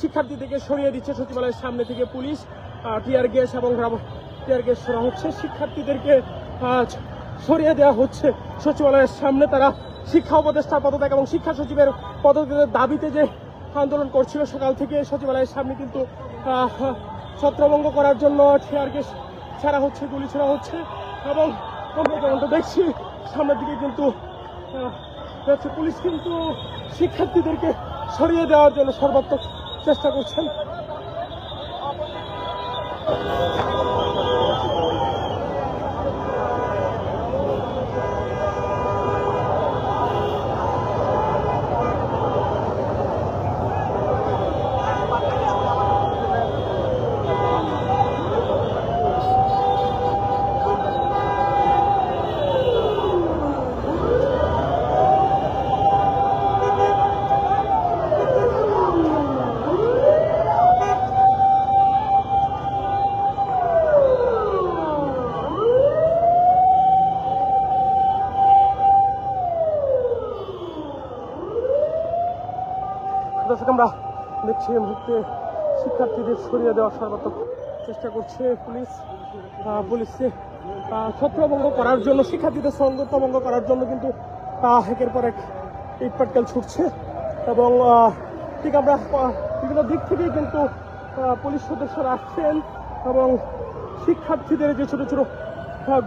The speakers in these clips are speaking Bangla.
শিক্ষার্থীদেরকে সরিয়ে দিচ্ছে সচিবালয়ের সামনে থেকে পুলিশ। টিয়ার গ্যাস এবং টিয়ার গ্যাস সরা হচ্ছে। শিক্ষার্থীদেরকে সরিয়ে দেওয়া হচ্ছে সচিবালয়ের সামনে। তারা শিক্ষা উপদেষ্টার পদত্যাগ এবং শিক্ষা সচিবের পদত্যাগের দাবিতে যে আন্দোলন করছিল সকাল থেকে সচিবালয়ের সামনে কিন্তু ছত্রভঙ্গ করার জন্য টিয়ার গ্যাস ছাড়া হচ্ছে, গুলি ছোড়া হচ্ছে এবং আমরা দেখছি, সামনের দিকে কিন্তু পুলিশ কিন্তু শিক্ষার্থীদেরকে সরিয়ে দেওয়ার জন্য সর্বাত্মক চেষ্টা করছেন। দর্শক আমরা দেখছি মুহূর্তে শিক্ষার্থীদের সরিয়ে দেওয়ার সর্বাত্মক চেষ্টা করছে পুলিশ আহ, পুলিশকে ছত্রভঙ্গ করার জন্য শিক্ষার্থীদের সঙ্গতভঙ্গ করার জন্য কিন্তু একের পর এক ইট পাটকেল ছুটছে। এবং ঠিক আমরা বিভিন্ন দিক থেকেই কিন্তু পুলিশ সদস্যরা আসছেন এবং শিক্ষার্থীদের যে ছোট ছোট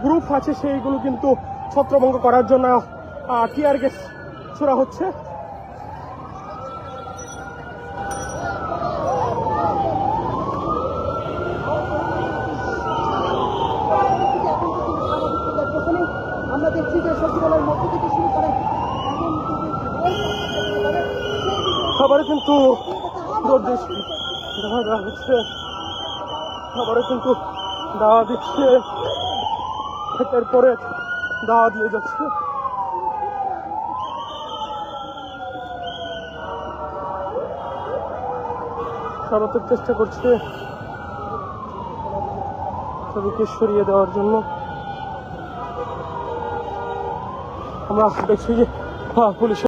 গ্রুপ আছে সেইগুলো কিন্তু ছত্রভঙ্গ করার জন্য টিয়ার গ্যাস ছোড়া হচ্ছে আমরা দেখছি যে সচিবালয়ের মধ্য থেকে শুরু করে এখন খাবারে কিন্তু জোর দিচ্ছে। হচ্ছে। খাবারে কিন্তু দাওয়া দিচ্ছে। একের পরে দাওয়া দিয়ে যাচ্ছে। সর্বাত্মক চেষ্টা করছে সবাইকে সরিয়ে দেওয়ার জন্য। আমরা দেখছি যে হ্যাঁ পুলিশ